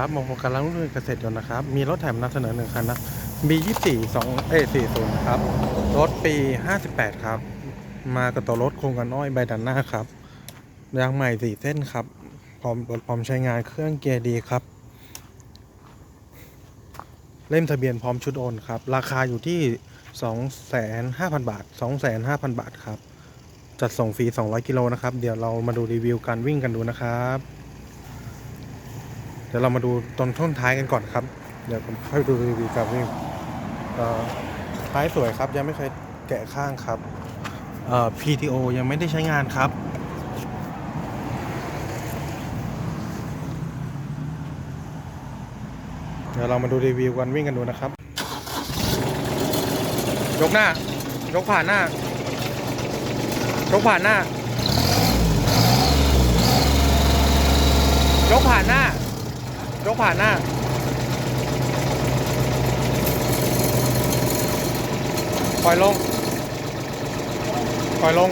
ครับมงคลการล้างรุ่นเกษตรยนต์นะครับ มีรถแถมนำเสนอหนึ่งคันนะ B24 2เอ้40ครับ รถปี58ครับ มากับตัวรถโครงกันอ้อยใบดันหน้าครับ ยางใหม่4เส้นครับ พร้อมพร้อมใช้งานเครื่องเกียร์ดีครับ เล่มทะเบียนพร้อมชุดโอนครับ ราคาอยู่ที่25,000บาท25,000บาทครับ จัดส่งฟรี200กิโลนะครับ เดี๋ยวเรามาดูรีวิวการวิ่งกันดูนะครับ ดี๋ยวเรามาดูตอนท่อนท้ายกันก่อนครับ เดี๋ยวผมค่อยดูรีวิวการวิ่งท้ายสวยครับ ยังไม่เคยแกะข้างครับ PTO ยังไม่ได้ใช้งานครับเดี๋ยวเรามาดูรีวิวการวิ่งกันดูนะครับ ยกหน้า ยกผ่านหน้า ยกผ่านหน้า ยกผ่านหน้า ยกผ่านหน้า ปล่อยลง ปล่อยลง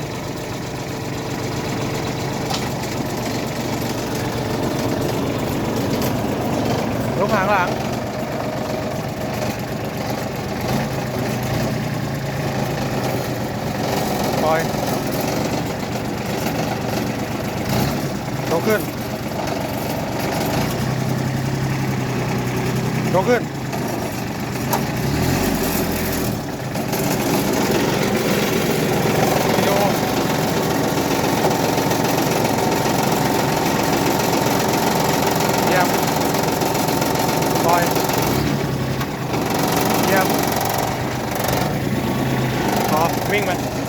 ยกหางหลังปล่อยยกขึ้น ยกขึ้นวิดีโอเยี่ยมปล่อยเยี่ยมพอวิ่งไป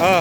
เออ